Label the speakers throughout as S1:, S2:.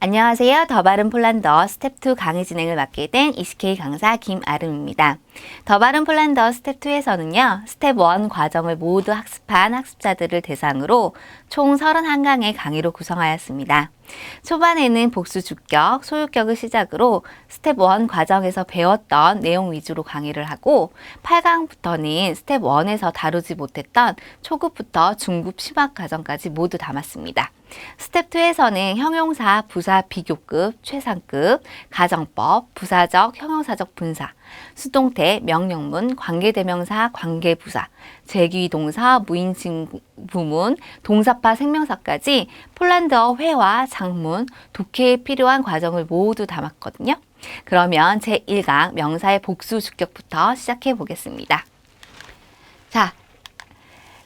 S1: 안녕하세요. 더 바른 폴란더 스텝 2 강의 진행을 맡게 된 ECK 강사 김아름입니다. 더 바른 폴란더 스텝 2에서는요. 스텝 1 과정을 모두 학습한 학습자들을 대상으로 총 31강의 강의로 구성하였습니다. 초반에는 복수 주격, 소유격을 시작으로 스텝 1 과정에서 배웠던 내용 위주로 강의를 하고 8강부터는 스텝 1에서 다루지 못했던 초급부터 중급 심화 과정까지 모두 담았습니다. 스텝 2에서는 형용사, 부사, 비교급, 최상급, 가정법, 부사적, 형용사적 분사, 수동태, 명령문, 관계대명사, 관계부사, 제귀동사, 무인칭 부문, 동사파 생명사까지 폴란드어 회화, 장문, 독해에 필요한 과정을 모두 담았거든요. 그러면 제1강 명사의 복수 주격부터 시작해 보겠습니다. 자,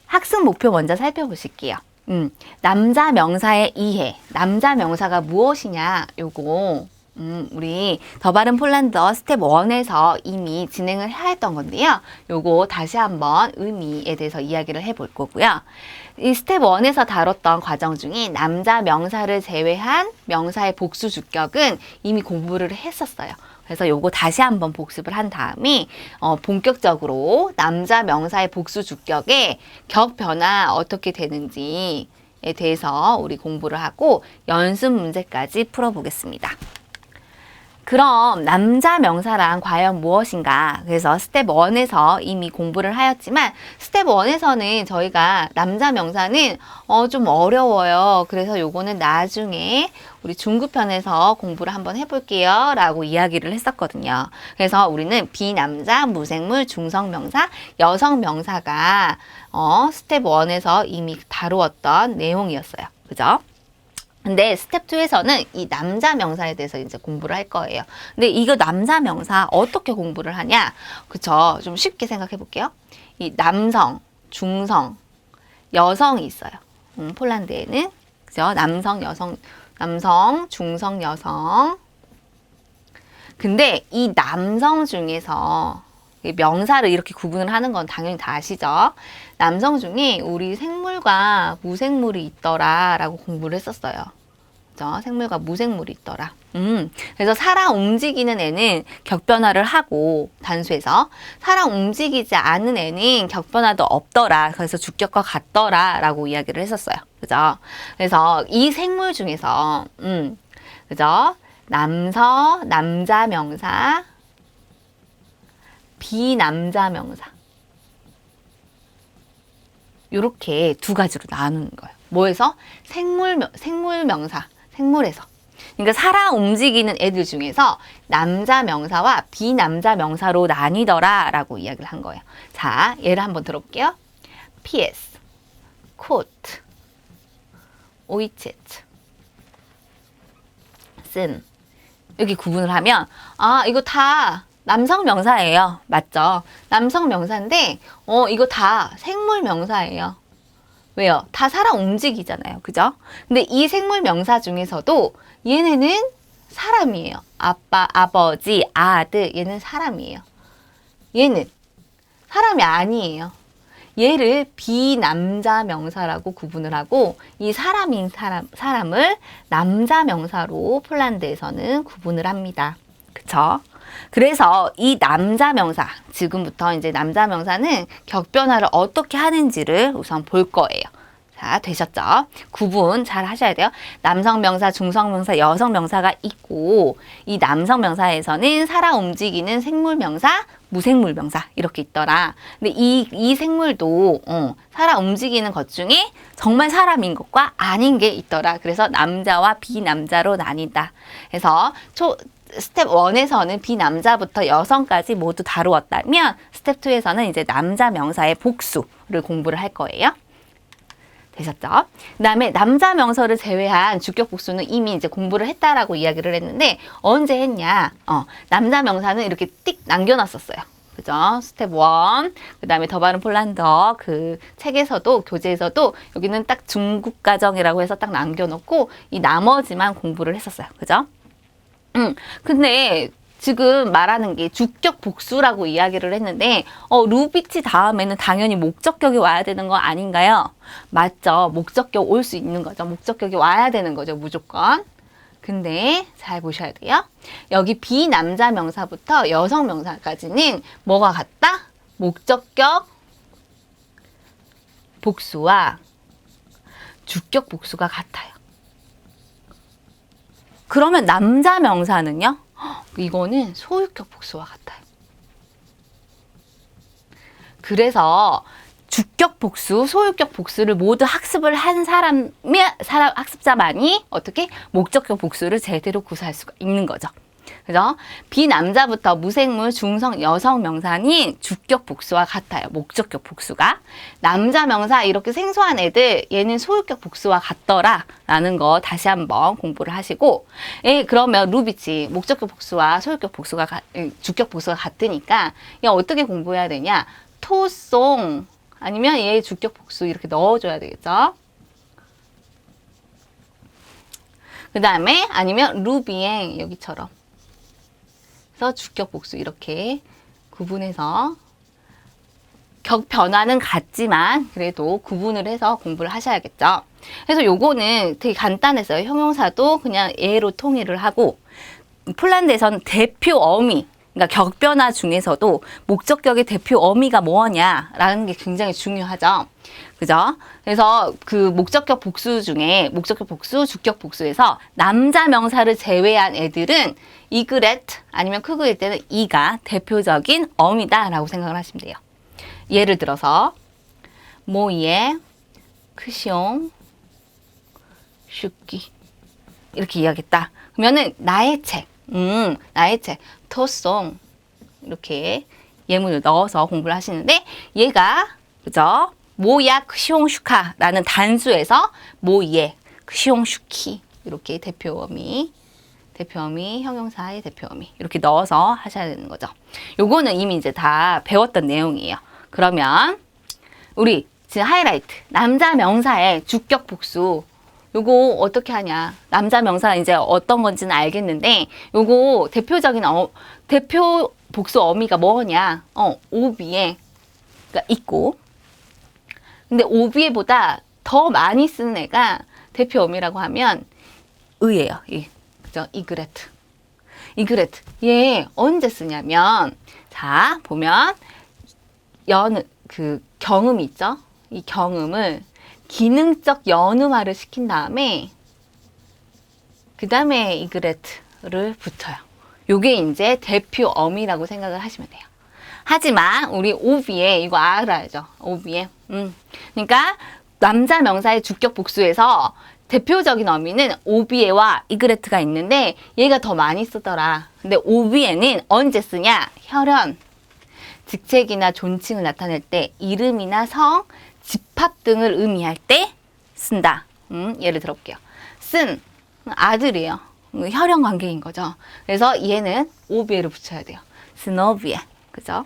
S1: 학습 목표 먼저 살펴보실게요. 음, 남자 명사의 이해, 남자 명사가 무엇이냐, 요거 음, 우리 더 바른 폴란드어 스텝 1에서 이미 진행을 하였던 건데요. 요거 다시 한번 의미에 대해서 이야기를 해볼 거고요. 이 스텝 1에서 다뤘던 과정 중에 남자 명사를 제외한 명사의 복수 주격은 이미 공부를 했었어요. 그래서 요거 다시 한번 복습을 한 다음에 어, 본격적으로 남자 명사의 복수 주격의 격 변화 어떻게 되는지에 대해서 우리 공부를 하고 연습 문제까지 풀어보겠습니다. 그럼 남자 명사란 과연 무엇인가? 그래서 스텝 1에서 이미 공부를 하였지만 스텝 1에서는 저희가 남자 명사는 어, 좀 어려워요. 그래서 요거는 나중에 우리 중급편에서 공부를 한번 해볼게요. 라고 이야기를 했었거든요. 그래서 우리는 비남자, 무생물, 중성명사, 여성명사가 어, 스텝 1에서 이미 다루었던 내용이었어요. 그죠? 근데 스텝 2에서는 이 남자 명사에 대해서 이제 공부를 할 거예요. 근데 이거 남자 명사 어떻게 공부를 하냐? 그쵸? 좀 쉽게 생각해 볼게요. 이 남성, 중성, 여성이 있어요. 음, 폴란드에는. 그죠? 남성, 여성, 남성, 중성, 여성. 근데 이 남성 중에서 명사를 이렇게 구분을 하는 건 당연히 다 아시죠? 남성 중에 우리 생물과 무생물이 있더라 라고 공부를 했었어요. 그죠? 생물과 무생물이 있더라. 음, 그래서 살아 움직이는 애는 격변화를 하고 단수해서 살아 움직이지 않은 애는 격변화도 없더라. 그래서 주격과 같더라라고 이야기를 했었어요. 그죠? 그래서 이 생물 중에서 음, 그죠? 남서, 남자 명사, 비남자 명사. 이렇게 두 가지로 나누는 거예요. 뭐에서? 생물, 생물 명사, 생물에서. 그러니까 살아 움직이는 애들 중에서 남자 명사와 비남자 명사로 나뉘더라 라고 이야기를 한 거예요. 자, 예를 한번 들어볼게요. PS, 코트, 오이체트, 쓴. 여기 구분을 하면, 아, 이거 다 남성 명사예요. 맞죠? 남성 명사인데, 어, 이거 다 생물 명사예요. 왜요? 다 살아 움직이잖아요. 그죠? 근데 이 생물 명사 중에서도 얘네는 사람이에요. 아빠, 아버지, 아들, 얘는 사람이에요. 얘는 사람이 아니에요. 얘를 비남자 명사라고 구분을 하고 이 사람인 사람, 사람을 남자 명사로 폴란드에서는 구분을 합니다. 그쵸? 그래서 이 남자 명사, 지금부터 이제 남자 명사는 격변화를 어떻게 하는지를 우선 볼 거예요. 자, 되셨죠? 구분 잘 하셔야 돼요. 남성 명사, 중성 명사, 여성 명사가 있고 이 남성 명사에서는 살아 움직이는 생물 명사, 무생물 명사 이렇게 있더라. 근데 이, 이 생물도 어, 살아 움직이는 것 중에 정말 사람인 것과 아닌 게 있더라. 그래서 남자와 비남자로 나뉜다. 그래서 초, 스텝 1에서는 비남자부터 여성까지 모두 다루었다면 스텝 2에서는 이제 남자 명사의 복수를 공부를 할 거예요. 되셨죠? 그 다음에 남자 명사를 제외한 주격 복수는 이미 이제 공부를 했다라고 이야기를 했는데 언제 했냐? 어, 남자 명사는 이렇게 띡 남겨 놨었어요. 그죠? 스텝 1. 그 다음에 더 바른 폴란더 그 책에서도 교재에서도 여기는 딱 중국 가정이라고 해서 딱 남겨놓고 이 나머지만 공부를 했었어요. 그죠? 음, 근데 지금 말하는 게 주격 복수라고 이야기를 했는데 어, 루비치 다음에는 당연히 목적격이 와야 되는 거 아닌가요? 맞죠. 목적격 올 수 있는 거죠. 목적격이 와야 되는 거죠. 무조건. 근데 잘 보셔야 돼요. 여기 비남자 명사부터 여성 명사까지는 뭐가 같다? 목적격 복수와 주격 복수가 같아요. 그러면 남자 명사는요? 헉, 이거는 소유격 복수와 같아요. 그래서 주격 복수, 소유격 복수를 모두 학습을 한 사람이 사람 학습자만이 어떻게 목적격 복수를 제대로 구사할 수가 있는 거죠. 그죠? 비남자부터 무생물, 중성, 여성 명사는 주격 복수와 같아요. 목적격 복수가. 남자 명사 이렇게 생소한 애들 얘는 소유격 복수와 같더라 라는 거 다시 한번 공부를 하시고 예, 그러면 루비치 목적격 복수와 소유격 복수가 가, 예, 주격 복수가 같으니까 얘 어떻게 공부해야 되냐? 토송 아니면 얘 주격 복수 이렇게 넣어줘야 되겠죠? 그 다음에 아니면 루비행 여기처럼 그래서 주격 복수 이렇게 구분해서 격 변화는 같지만 그래도 구분을 해서 공부를 하셔야겠죠. 그래서 요거는 되게 간단했어요. 형용사도 그냥 예로 통일을 하고 폴란드에서는 대표 어미 그러니까 격변화 중에서도 목적격의 대표 어미가 뭐냐라는 게 굉장히 중요하죠. 그죠? 그래서 그 목적격 복수 중에 목적격 복수, 주격 복수에서 남자 명사를 제외한 애들은 이그레트 아니면 크그일 때는 이가 대표적인 어미다라고 생각을 하시면 돼요. 예를 들어서 모예, 크시옹, 슈기 이렇게 이야기했다. 그러면은 나의 책, 음, 나의 책, 토송 이렇게 예문을 넣어서 공부를 하시는데 얘가 그죠? 모야 크시옹슈카라는 단수에서 모예 크시옹슈키 이렇게 대표어미 대표어미 형용사의 대표어미 이렇게 넣어서 하셔야 되는 거죠. 요거는 이미 이제 다 배웠던 내용이에요. 그러면 우리 지금 하이라이트 남자 명사의 주격 복수 요거 어떻게 하냐. 남자 명사 이제 어떤 건지는 알겠는데 요거 대표적인 어, 대표 복수 어미가 뭐냐. 어 오비에 가 있고. 근데 오비에보다 더 많이 쓰는 애가 대표 어미라고 하면 의예요. 이 그죠? 이그레트. 이그레트. 얘 언제 쓰냐면 자 보면 연 그 경음 있죠? 이 경음을 기능적 연음화를 시킨 다음에 그 다음에 이그레트를 붙여요. 요게 이제 대표 어미라고 생각을 하시면 돼요. 하지만 우리 오비에 이거 알아야죠. 오비에. 음. 그러니까 남자 명사의 주격 복수에서 대표적인 어미는 오비에와 이그레트가 있는데 얘가 더 많이 쓰더라. 근데 오비에는 언제 쓰냐? 혈연, 직책이나 존칭을 나타낼 때 이름이나 성, 집합 등을 의미할 때 쓴다. 음, 예를 들어볼게요. 쓴 아들이에요. 음, 혈연 관계인 거죠. 그래서 얘는 오비에를 붙여야 돼요. 스노비에. 그죠?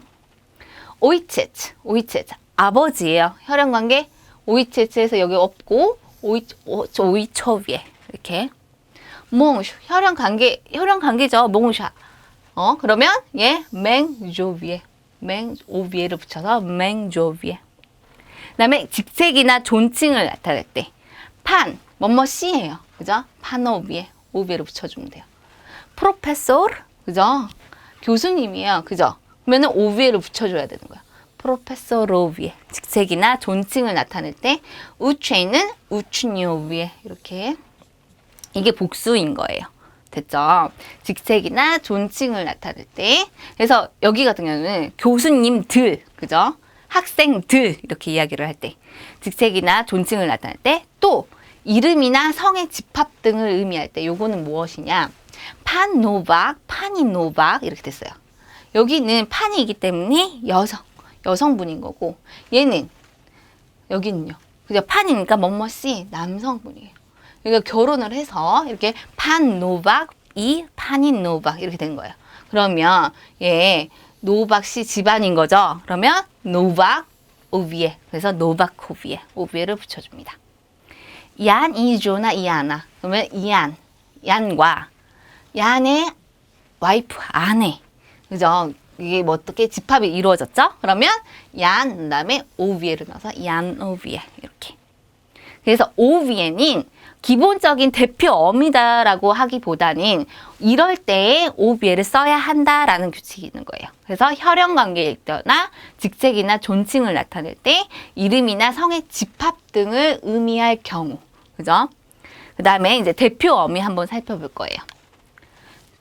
S1: 오이체츠. 오이체츠. 아버지예요. 혈연 관계. 오이체츠에서 여기 없고 오이 오이초비에 이렇게 몽슈 혈연 관계 혈연 관계죠. 몽샤. 어 그러면 얘 맹조비에 맹오비에를 붙여서 맹조비에. 그다음에 직책이나 존칭을 나타낼 때 판, 뭐뭐 씨예요. 그죠? 판오비에 오비에를 붙여주면 돼요. 프로페소 그죠? 교수님이에요. 그죠? 그러면은 오비에를 붙여줘야 되는 거야. 프로페소로비에 직책이나 존칭을 나타낼 때 우체는 우춘요비에 이렇게 이게 복수인 거예요. 됐죠? 직책이나 존칭을 나타낼 때 그래서 여기 같은 경우는 교수님들 그죠? 학생들 이렇게 이야기를 할 때 직책이나 존칭을 나타낼 때 또 이름이나 성의 집합 등을 의미할 때 요거는 무엇이냐? 판노박 판이노박 이렇게 됐어요. 여기는 판이기 때문에 여성 여성분인 거고 얘는 여기는요. 그죠? 판이니까 뭐뭐씨 남성분이에요. 그러니까 결혼을 해서 이렇게 판노박 이 판이노박 이렇게 된 거예요. 그러면 얘 노박 씨 집안인 거죠. 그러면 노박 오비에 그래서 노바코비에 오비에를 붙여줍니다. 얀 이조나 이아나 그러면 이안 얀과 얀의 와이프 아내 그죠? 이게 뭐 어떻게 집합이 이루어졌죠? 그러면 얀 그다음에 오비에를 넣어서 얀 오비에 이렇게 그래서 오비에는 기본적인 대표 어미다라고 하기보다는 이럴 때에 오비에를 써야 한다라는 규칙이 있는 거예요. 그래서 혈연 관계에 있거나 직책이나 존칭을 나타낼 때 이름이나 성의 집합 등을 의미할 경우. 그죠? 그 다음에 이제 대표 어미 한번 살펴볼 거예요.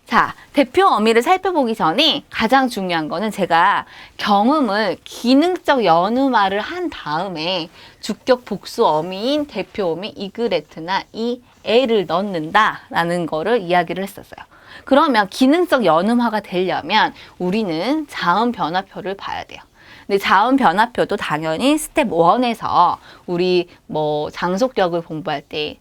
S1: 자, 대표 어미를 살펴보기 전에 가장 중요한 거는 제가 경음을 기능적 연음화를 한 다음에 주격 복수 어미인 대표 어미 이그레트나 이 에를 넣는다라는 거를 이야기를 했었어요. 그러면 기능적 연음화가 되려면 우리는 자음 변화표를 봐야 돼요. 근데 자음 변화표도 당연히 스텝 1에서 우리 뭐 장속력을 공부할 때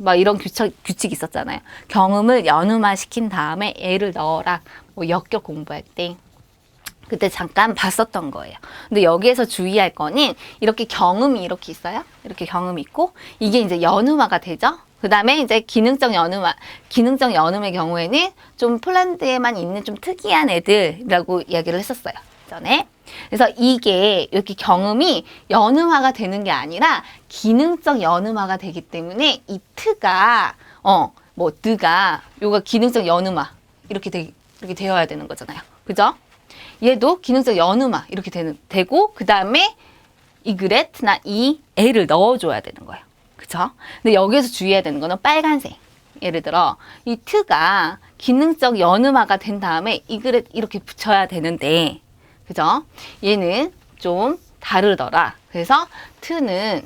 S1: 막 이런 규칙, 규칙이 있었잖아요. 경음을 연음화 시킨 다음에 애를 넣어라. 뭐 역격 공부할 때. 그때 잠깐 봤었던 거예요. 근데 여기에서 주의할 거는 이렇게 경음이 이렇게 있어요. 이렇게 경음이 있고 이게 이제 연음화가 되죠. 그 다음에 이제 기능적 연음화, 기능적 연음의 경우에는 좀 폴란드에만 있는 좀 특이한 애들이라고 이야기를 했었어요. 전에. 그래서 이게 이렇게 경음이 연음화가 되는 게 아니라 기능적 연음화가 되기 때문에 이 트가 어뭐 드가 요가 기능적 연음화 이렇게 되, 이렇게 되어야 되는 거잖아요. 그죠? 얘도 기능적 연음화 이렇게 되는 되고 그 다음에 이그레트나 이 애를 넣어줘야 되는 거예요. 그죠? 근데 여기에서 주의해야 되는 거는 빨간색. 예를 들어 이 트가 기능적 연음화가 된 다음에 이그레 이렇게 붙여야 되는데 그죠? 얘는 좀 다르더라. 그래서 트는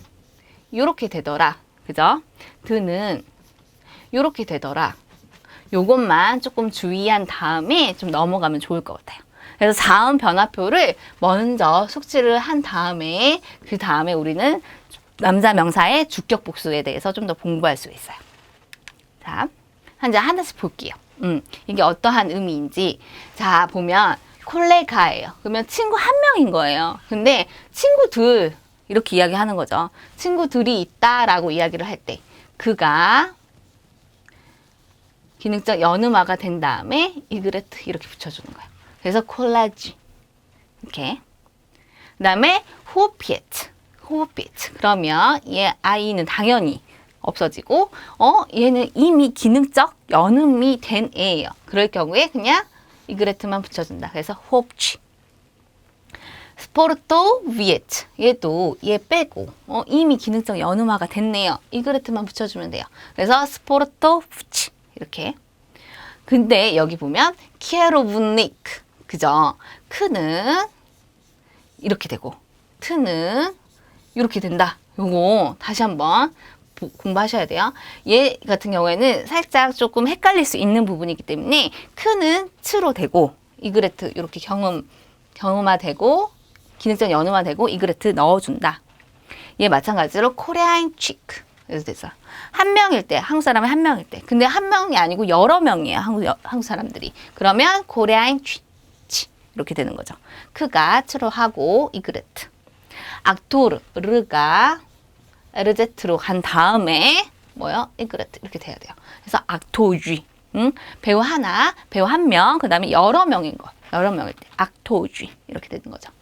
S1: 이렇게 되더라. 그죠? 트는 이렇게 되더라. 요것만 조금 주의한 다음에 좀 넘어가면 좋을 것 같아요. 그래서 자음 변화표를 먼저 숙지를 한 다음에 그 다음에 우리는 남자 명사의 주격 복수에 대해서 좀 더 공부할 수 있어요. 자, 한자 하나씩 볼게요. 음, 이게 어떠한 의미인지. 자, 보면 콜레가예요. 그러면 친구 한 명인 거예요. 근데 친구 둘 이렇게 이야기하는 거죠. 친구 둘이 있다라고 이야기를 할 때 그가 기능적 연음화가 된 다음에 이그레트 이렇게 붙여주는 거예요. 그래서 콜라지 이렇게 그다음에 호피에트 호피에트 그러면 얘 아이는 당연히 없어지고 어 얘는 이미 기능적 연음이 된 애예요. 그럴 경우에 그냥 이그레트만 붙여준다. 그래서 호프치 스포르토 위에트 얘도 얘 빼고 어, 이미 기능적 연음화가 됐네요. 이그레트만 붙여주면 돼요. 그래서 스포르토 후치 이렇게 근데 여기 보면 키에로브니크 그죠? 크는 이렇게 되고 트는 이렇게 된다. 요거 다시 한번 보- 공부하셔야 돼요. 얘 같은 경우에는 살짝 조금 헷갈릴 수 있는 부분이기 때문에 크는 트로 되고 이그레트 이렇게 경음 경음화되고 기능적 연음화되고 이그레트 넣어준다. 얘 마찬가지로 코레아인 치크 그래서 됐어. 한 명일 때 한국 사람이 한 명일 때 근데 한 명이 아니고 여러 명이에요 한국 여- 한국 사람들이 그러면 코레아인 치, 치 이렇게 되는 거죠. 크가 트로 하고 이그레트 악토르 르가 에르제트로 간 다음에 뭐요? 이그레트 이렇게 돼야 돼요. 그래서 악토쥐 응? 배우 하나, 배우 한 명, 그 다음에 여러 명인 거, 여러 명일 때 악토쥐 이렇게 되는 거죠.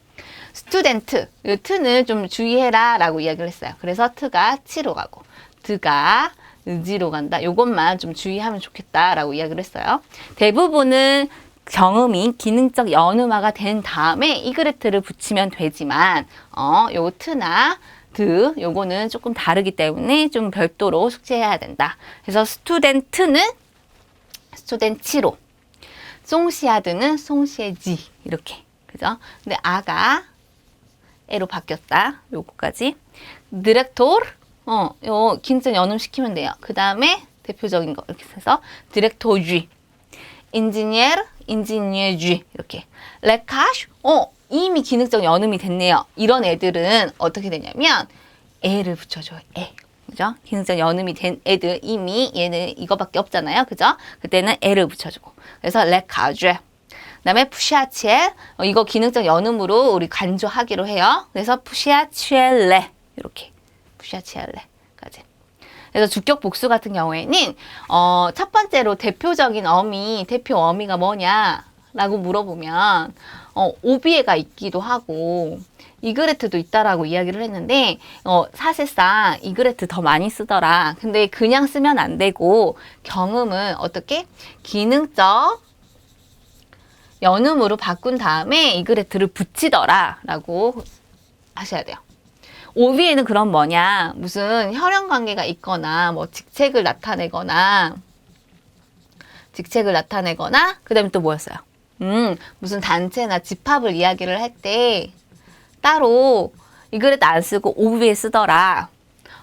S1: 스튜덴트, 이 트는 좀 주의해라 라고 이야기를 했어요. 그래서 트가 치로 가고, 드가 의지로 간다. 요것만 좀 주의하면 좋겠다라고 이야기를 했어요. 대부분은 경음이 기능적 연음화가 된 다음에 이그레트를 붙이면 되지만, 어, 요 트나 드, 요거는 조금 다르기 때문에 좀 별도로 숙제해야 된다. 그래서 스튜덴트는 스튜덴치로, 송시아드는 송시에지 이렇게 그죠? 근데 아가 에로 바뀌었다. 요거까지. 디렉토르 어, 요 긴장 연음 시키면 돼요. 그 다음에 대표적인 거 이렇게 해서 디렉토쥐 인지니어 인지니어쥐 이렇게 레카슈 어 이미 기능적 연음이 됐네요. 이런 애들은 어떻게 되냐면 애를 붙여줘요. 애. 그죠? 기능적 연음이 된 애들 이미 얘는 이거밖에 없잖아요. 그죠? 그때는 애를 붙여주고. 그래서 레카쥐 그다음에 푸시아치엘 어, 이거 기능적 연음으로 우리 간주하기로 해요. 그래서 푸시아치엘레 이렇게 푸시아치엘레까지. 그래서 주격 복수 같은 경우에는 어, 첫 번째로 대표적인 어미 대표 어미가 뭐냐 라고 물어보면 어, 오비에가 있기도 하고 이그레트도 있다라고 이야기를 했는데 어, 사실상 이그레트 더 많이 쓰더라. 근데 그냥 쓰면 안 되고 경음은 어떻게 기능적 연음으로 바꾼 다음에 이그레트를 붙이더라라고 하셔야 돼요. 오비에는 그럼 뭐냐 무슨 혈연 관계가 있거나 뭐 직책을 나타내거나 직책을 나타내거나 그다음에 또 뭐였어요? 음 무슨 단체나 집합을 이야기를 할 때 따로 이그레트 안 쓰고 오비에 쓰더라.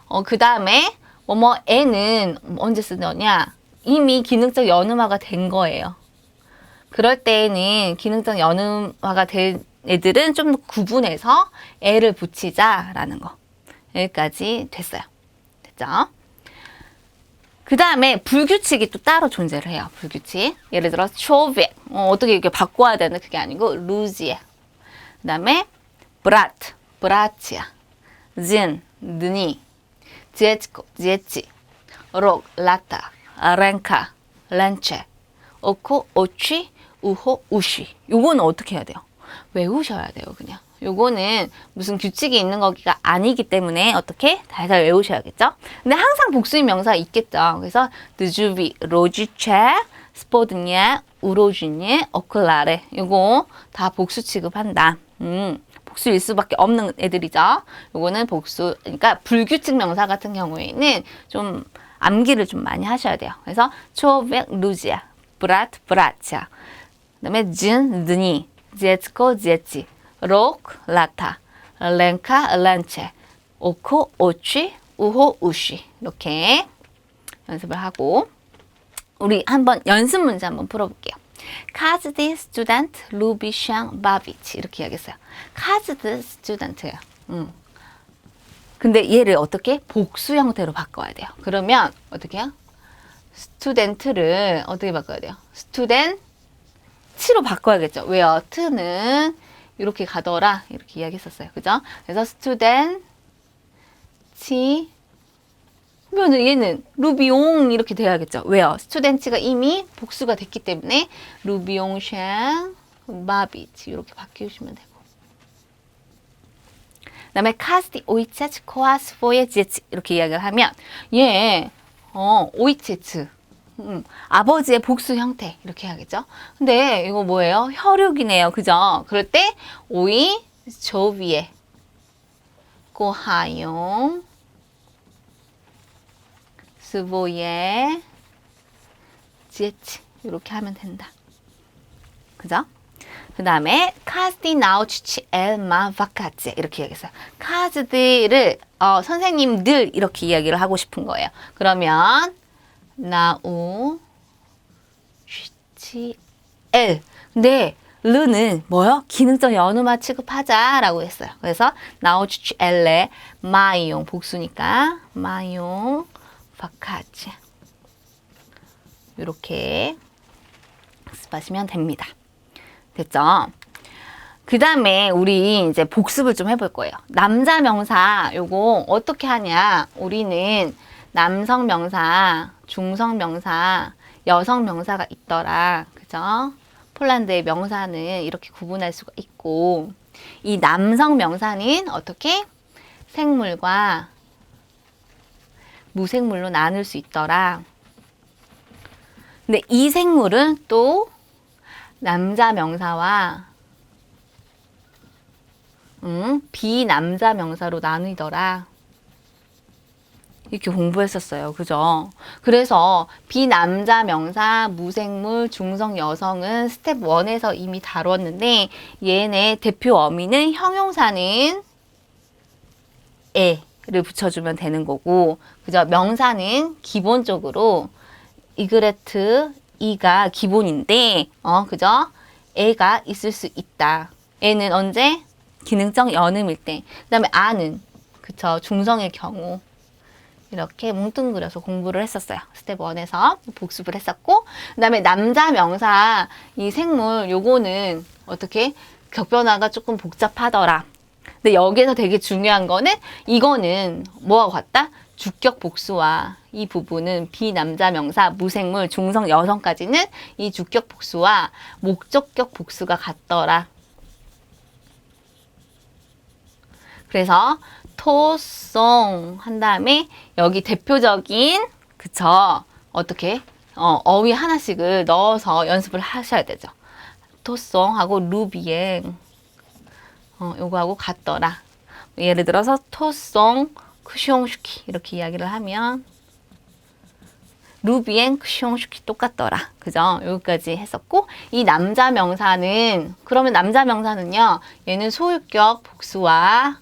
S1: 어 그 다음에 뭐뭐 애는 언제 쓰느냐 이미 기능적 연음화가 된 거예요. 그럴 때에는 기능적 연음화가 된 애들은 좀 구분해서 애를 붙이자라는 거. 여기까지 됐어요. 됐죠? 그 다음에 불규칙이 또 따로 존재를 해요. 불규칙. 예를 들어 초베 어, 어떻게 이렇게 바꿔야 되는 그게 아니고 루지에. 그 다음에 브라트, 브라치야. 진, 느니. 지에치코, 지에치. 록, 라타. 렌카, 렌체. 오코, 오취, 우호, 우시. 요거는 어떻게 해야 돼요? 외우셔야 돼요, 그냥. 요거는 무슨 규칙이 있는 거기가 아니기 때문에 어떻게 달달 외우셔야겠죠? 근데 항상 복수인 명사가 있겠죠. 그래서 드주비, 로지체, 스포드니에, 우로주니에, 어클라레. 요거 다 복수 취급한다. 음. 복수일 수밖에 없는 애들이죠. 요거는 복수, 그러니까 불규칙 명사 같은 경우에는 좀 암기를 좀 많이 하셔야 돼요. 그래서 초백, 루지아, 브라트, 브라치아. 그다음에 진, 드니, 제츠코, 제치, 록, 라타, 렌카, 란체, 오코, 오취, 우호, 우시 이렇게 연습을 하고 우리 한번 연습 문제 한번 풀어볼게요. 카즈디 스튜던트 루비샹 바비치 이렇게 이야기했어요. 카즈드 스튜던트예요. 음. 근데 얘를 어떻게 복수 형태로 바꿔야 돼요. 그러면 어떻게 해요? 스튜덴트를 어떻게 바꿔야 돼요? 스튜덴 치로 바꿔야겠죠. 왜요? 트는 이렇게 가더라 이렇게 이야기했었어요. 그죠? 그래서 스튜덴 치 그러면 얘는 루비옹 이렇게 돼야겠죠. 왜요? 스튜덴츠가 이미 복수가 됐기 때문에 루비옹 샹 마비치 이렇게 바뀌시면 되고 그다음에 카스티 오이체츠 코아스포의 지에츠 이렇게 이야기를 하면 얘 어, 오이체츠 음, 아버지의 복수 형태 이렇게 해야겠죠. 근데 이거 뭐예요? 혈육이네요. 그죠? 그럴 때 오이 조비에 고하용 스보예 지에치 이렇게 하면 된다. 그죠? 그 다음에 카스디 나우치치 엘마 바카체 이렇게 얘기했어요. 카즈들을 어, 선생님들 이렇게 이야기를 하고 싶은 거예요. 그러면 나우 쉬치 엘 근데 르는 뭐요? 기능적 연음화 취급하자라고 했어요. 그래서 나우치치 엘레 마이용 복수니까 마이용 바카치 이렇게 학습하시면 됩니다. 됐죠? 그 다음에 우리 이제 복습을 좀 해볼 거예요. 남자 명사 요거 어떻게 하냐? 우리는 남성 명사, 중성 명사, 여성 명사가 있더라. 그죠? 폴란드의 명사는 이렇게 구분할 수가 있고 이 남성 명사는 어떻게 생물과 무생물로 나눌 수 있더라. 근데 이 생물은 또 남자 명사와 음, 비남자 명사로 나누더라. 이렇게 공부했었어요. 그죠? 그래서 비남자 명사, 무생물, 중성 여성은 스텝 1에서 이미 다뤘는데 얘네 대표 어미는 형용사는 에 를 붙여주면 되는 거고 그죠? 명사는 기본적으로 이그레트 이가 기본인데 어 그죠? 애가 있을 수 있다. 애는 언제? 기능적 연음일 때. 그다음에 아는 그쵸 중성의 경우 이렇게 뭉뚱그려서 공부를 했었어요. 스텝 1에서 복습을 했었고 그다음에 남자 명사 이 생물 요거는 어떻게 격변화가 조금 복잡하더라. 근데 여기서 되게 중요한 거는 이거는 뭐와 같다? 주격 복수와 이 부분은 비남자 명사 무생물 중성 여성까지는 이 주격 복수와 목적격 복수가 같더라. 그래서 토송 한 다음에 여기 대표적인 그쵸 어떻게 어, 어휘 하나씩을 넣어서 연습을 하셔야 되죠. 토송하고 루비엥 어, 요거하고 같더라. 예를 들어서 토송 크숑슈키 이렇게 이야기를 하면 루비엔 크숑슈키 똑같더라. 그죠? 여기까지 했었고 이 남자 명사는 그러면 남자 명사는요. 얘는 소유격 복수와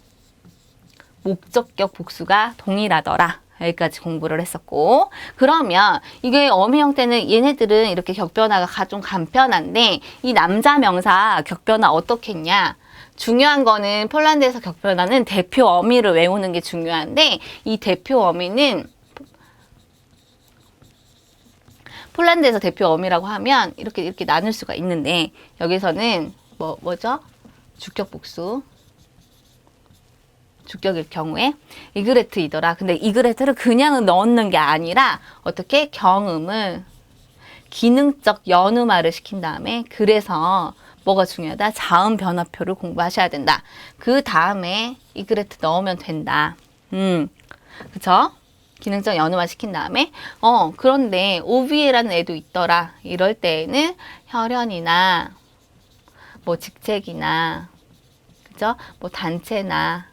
S1: 목적격 복수가 동일하더라. 여기까지 공부를 했었고 그러면 이게 어미 형태는 얘네들은 이렇게 격변화가 가- 좀 간편한데 이 남자 명사 격변화 어떻게 했냐 중요한 거는 폴란드에서 격변화는 대표 어미를 외우는 게 중요한데 이 대표 어미는 폴란드에서 대표 어미라고 하면 이렇게 이렇게 나눌 수가 있는데 여기서는 뭐 뭐죠 주격 복수 주격일 경우에 이그레트이더라. 근데 이그레트를 그냥 넣는 게 아니라 어떻게 경음을 기능적 연음화를 시킨 다음에 그래서 뭐가 중요하다? 자음 변화표를 공부하셔야 된다. 그 다음에 이그레트 넣으면 된다. 음, 그쵸? 기능적 연음화 시킨 다음에 어 그런데 오비에라는 애도 있더라. 이럴 때에는 혈연이나 뭐 직책이나 그죠? 뭐 단체나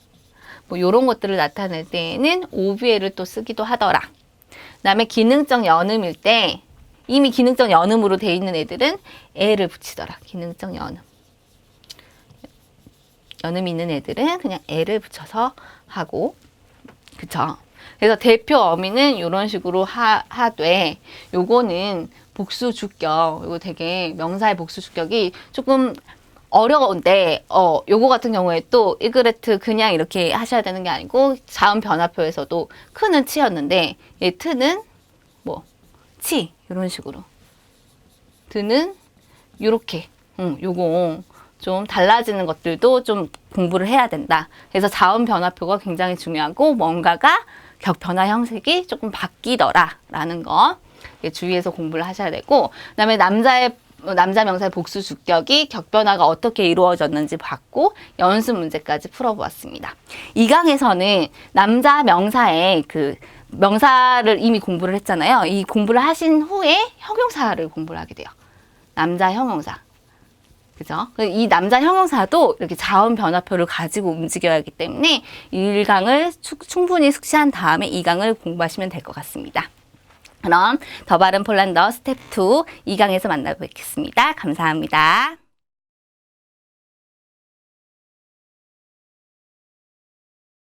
S1: 뭐 요런 것들을 나타낼 때에는 오비에를 또 쓰기도 하더라. 그다음에 기능적 연음일 때 이미 기능적 연음으로 돼 있는 애들은 애를 붙이더라. 기능적 연음. 연음이 있는 애들은 그냥 애를 붙여서 하고 그쵸? 그래서 대표 어미는 이런 식으로 하, 하되 요거는 복수 주격 요거 되게 명사의 복수 주격이 조금 어려운데 어 요거 같은 경우에 또 이그레트 그냥 이렇게 하셔야 되는 게 아니고 자음 변화표에서도 크는 치였는데 얘 트는 뭐 치 이런 식으로 드는 요렇게 응, 요거 좀 달라지는 것들도 좀 공부를 해야 된다. 그래서 자음 변화표가 굉장히 중요하고 뭔가가 격 변화 형식이 조금 바뀌더라라는 거 예, 주의해서 공부를 하셔야 되고 그다음에 남자의 남자 명사의 복수 주격이 격변화가 어떻게 이루어졌는지 봤고 연습 문제까지 풀어보았습니다. 이 강에서는 남자 명사의 그 명사를 이미 공부를 했잖아요. 이 공부를 하신 후에 형용사를 공부를 하게 돼요. 남자 형용사. 그죠? 이 남자 형용사도 이렇게 자음 변화표를 가지고 움직여야 하기 때문에 이 강을 충분히 숙지한 다음에 이 강을 공부하시면 될 것 같습니다. 그럼 더 바른 폴란더 스텝 2 2강에서 만나뵙겠습니다. 감사합니다.